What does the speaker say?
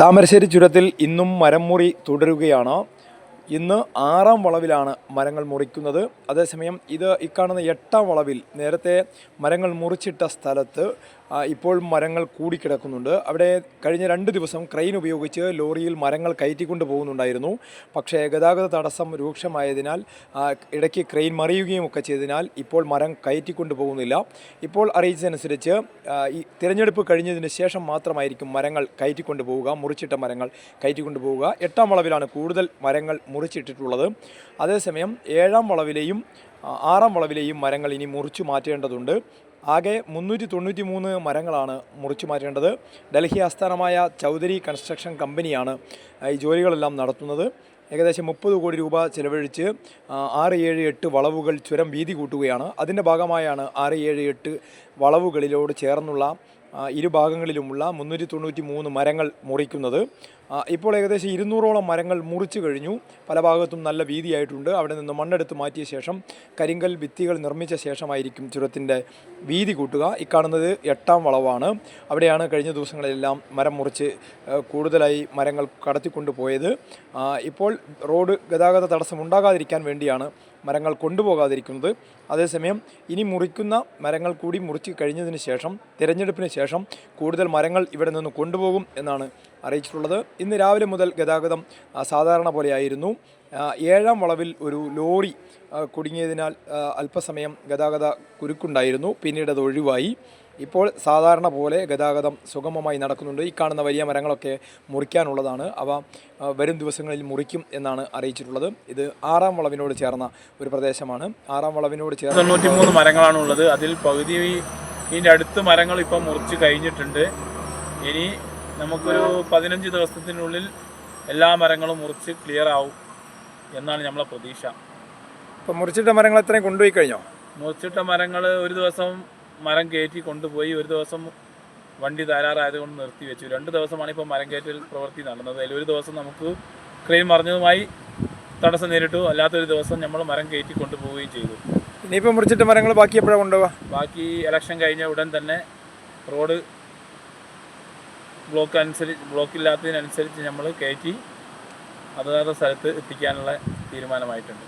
താമരശ്ശേരി ചുരത്തിൽ ഇന്നും മരം മുറി തുടരുകയാണ്. ഇന്ന് ആറാം വളവിലാണ് മരങ്ങൾ മുറിക്കുന്നത്. അതേസമയം ഇത് ഇക്കാണുന്ന എട്ടാം വളവിൽ നേരത്തെ മരങ്ങൾ മുറിച്ചിട്ട സ്ഥലത്ത് ഇപ്പോൾ മരങ്ങൾ കൂടിക്കിടക്കുന്നുണ്ട്. അവിടെ കഴിഞ്ഞ രണ്ട് ദിവസം ക്രെയിൻ ഉപയോഗിച്ച് ലോറിയിൽ മരങ്ങൾ കയറ്റിക്കൊണ്ട് പോകുന്നുണ്ടായിരുന്നു. പക്ഷേ ഗതാഗത തടസ്സം രൂക്ഷമായതിനാൽ ഇടയ്ക്ക് ക്രെയിൻ മറിയുകയും ഒക്കെ ചെയ്തതിനാൽ ഇപ്പോൾ മരം കയറ്റിക്കൊണ്ട് പോകുന്നില്ല. ഇപ്പോൾ അറിയിച്ചതനുസരിച്ച് ഈ തിരഞ്ഞെടുപ്പ് കഴിഞ്ഞതിന് ശേഷം മാത്രമായിരിക്കും മരങ്ങൾ കയറ്റിക്കൊണ്ട് പോവുക മുറിച്ചിട്ട മരങ്ങൾ കയറ്റിക്കൊണ്ട് പോവുക. എട്ടാം വളവിലാണ് കൂടുതൽ മരങ്ങൾ മുറിച്ചിട്ടിട്ടുള്ളത്. അതേസമയം ഏഴാം വളവിലെയും ആറാം വളവിലെയും മരങ്ങൾ ഇനി മുറിച്ചു മാറ്റേണ്ടതുണ്ട്. ആകെ മുന്നൂറ്റി തൊണ്ണൂറ്റി മൂന്ന് മരങ്ങളാണ് മുറിച്ചു മാറ്റേണ്ടത്. ഡൽഹി ആസ്ഥാനമായ ചൗധരി കൺസ്ട്രക്ഷൻ കമ്പനിയാണ് ഈ ജോലികളെല്ലാം നടത്തുന്നത്. ഏകദേശം മുപ്പത് കോടി രൂപ ചിലവഴിച്ച് ആറ് ഏഴ് എട്ട് വളവുകൾ ചുരം വീതി കൂട്ടുകയാണ്. അതിന്റെ ഭാഗമായാണ് ആറ് ഏഴ് എട്ട് വളവുകളിലോട് ചേർന്നുള്ള ഇരുഭാഗങ്ങളിലുമുള്ള മുന്നൂറ്റി തൊണ്ണൂറ്റി മൂന്ന് മരങ്ങൾ മുറിക്കുന്നത്. ഇപ്പോൾ ഏകദേശം ഇരുന്നൂറോളം മരങ്ങൾ മുറിച്ചു കഴിഞ്ഞു. പല ഭാഗത്തും നല്ല വീതിയായിട്ടുണ്ട്. അവിടെ നിന്ന് മണ്ണെടുത്ത് മാറ്റിയ ശേഷം കരിങ്കൽ ഭിത്തികൾ നിർമ്മിച്ച ശേഷമായിരിക്കും ചുരത്തിന്റെ വീതി കൂട്ടുക. ഇക്കാണുന്നത് എട്ടാം വളവാണ്. അവിടെയാണ് കഴിഞ്ഞ ദിവസങ്ങളിലെല്ലാം മരം മുറിച്ച് കൂടുതലായി മരങ്ങൾ കടത്തിക്കൊണ്ടു പോയത് ഇപ്പോൾ റോഡ് ഗതാഗത തടസ്സം ഉണ്ടാകാതിരിക്കാൻ വേണ്ടിയാണ് മരങ്ങൾ കൊണ്ടുപോകാതിരിക്കുന്നത്. അതേസമയം ഇനി മുറിക്കുന്ന മരങ്ങൾ കൂടി മുറിച്ച് കഴിഞ്ഞതിന് ശേഷം തിരഞ്ഞെടുപ്പിന് ശേഷം കൂടുതൽ മരങ്ങൾ ഇവിടെ നിന്ന് കൊണ്ടുപോകും എന്നാണ് അറിയിച്ചിട്ടുള്ളത്. ഇന്ന് രാവിലെ മുതൽ ഗതാഗതം സാധാരണ പോലെയായിരുന്നു. ഏഴാം വളവിൽ ഒരു ലോറി കുടുങ്ങിയതിനാൽ അല്പസമയം ഗതാഗത കുരുക്കുണ്ടായിരുന്നു. പിന്നീട് അത് ഒഴിവായി. ഇപ്പോൾ സാധാരണ പോലെ ഗതാഗതം സുഗമമായി നടക്കുന്നുണ്ട്. ഈ കാണുന്ന വലിയ മരങ്ങളൊക്കെ മുറിക്കാനുള്ളതാണ്. അവ വരും ദിവസങ്ങളിൽ മുറിക്കും എന്നാണ് അറിയിച്ചിട്ടുള്ളത്. ഇത് ആറാം വളവിനോട് ചേർന്ന ഒരു പ്രദേശമാണ്. ആറാം വളവിനോട് ചേർന്ന് തൊണ്ണൂറ്റി മൂന്ന് മരങ്ങളാണ് ഉള്ളത് അതിൽ പകുതി ഇതിന്റെ അടുത്ത് മരങ്ങൾ ഇപ്പം മുറിച്ച് കഴിഞ്ഞിട്ടുണ്ട്. ഇനി നമുക്കൊരു പതിനഞ്ച് ദിവസത്തിനുള്ളിൽ എല്ലാ മരങ്ങളും മുറിച്ച് ക്ലിയർ ആവും എന്നാണ് നമ്മളെ പ്രതീക്ഷ. ഇപ്പം മുറിച്ചിട്ട മരങ്ങൾ എത്രയും കൊണ്ടുപോയി കഴിഞ്ഞോ? മുറിച്ചിട്ട മരങ്ങൾ ഒരു ദിവസം മരം കയറ്റി കൊണ്ടുപോയി ഒരു ദിവസം വണ്ടി തരാറായതുകൊണ്ട് നിർത്തി വെച്ചു രണ്ട് ദിവസമാണ് ഇപ്പോൾ മരം കയറ്റൽ പ്രവൃത്തി നടന്നത്. അതിൽ ഒരു ദിവസം നമുക്ക് ക്രെയിൻ മറിഞ്ഞതുമായി തടസ്സം നേരിട്ടു. അല്ലാത്തൊരു ദിവസം നമ്മൾ മരം കയറ്റി കൊണ്ടുപോവുകയും ചെയ്തു. ഇനിയിപ്പോൾ മുറിച്ചിട്ട് മരങ്ങൾ ബാക്കി എപ്പോഴാണ് കൊണ്ടുപോവാ ബാക്കി ഇലക്ഷൻ കഴിഞ്ഞ ഉടൻ തന്നെ റോഡ് ബ്ലോക്ക് അനുസരിച്ച് ബ്ലോക്ക് ഇല്ലാത്തതിനനുസരിച്ച് നമ്മൾ കയറ്റി അതാത് സ്ഥലത്ത് എത്തിക്കാനുള്ള തീരുമാനമായിട്ടുണ്ട്.